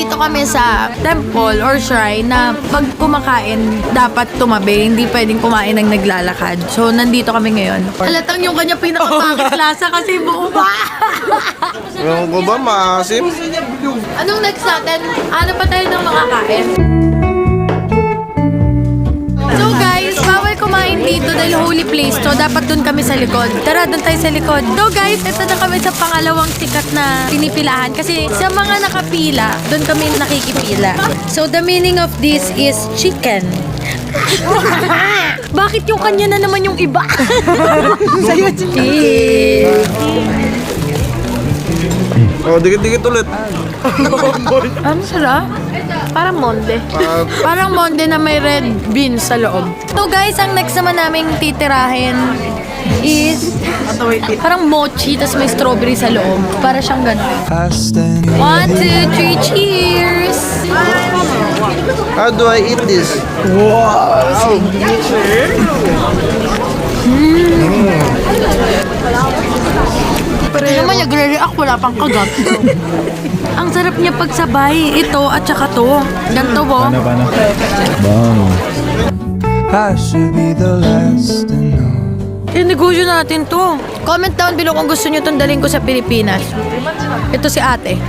nandito kami sa temple or shrine na pag kumakain, dapat tumabi. Hindi pwedeng kumain ng naglalakad. So, nandito kami ngayon. Halatang yung kanya pinakapangit lasa kasi buo ba? Ewan ko ba, maasim? Anong next natin? Ano pa tayo ng makakain? Dito dahil holy place to. Dapat dun kami sa likod. Tara, dun tayo sa likod. So guys, ito na kami sa pangalawang sikat na pinipilahan. Kasi sa mga nakapila, dun kami nakikipila. So the meaning of this is chicken. Bakit yung kanya na naman yung iba? Sa'yo, chicken. Oh, dikit-dikit ulit. Ano sila? Parang monde. Parang monde na may red beans sa loob. So guys, ang next naman naming titirahin is parang mochi tas may strawberry sa loob. Para siyang and One, two, three, cheers! how do I eat this? Pero naman nagre-react, wala pang kagat. ang sarap niya pagsabay. Ito at saka to. Ganto bo. I should be the last to know. Eh, negosyo natin to. Comment down below kung gusto nyo itong dalhin ko sa Pilipinas. Ito si ate.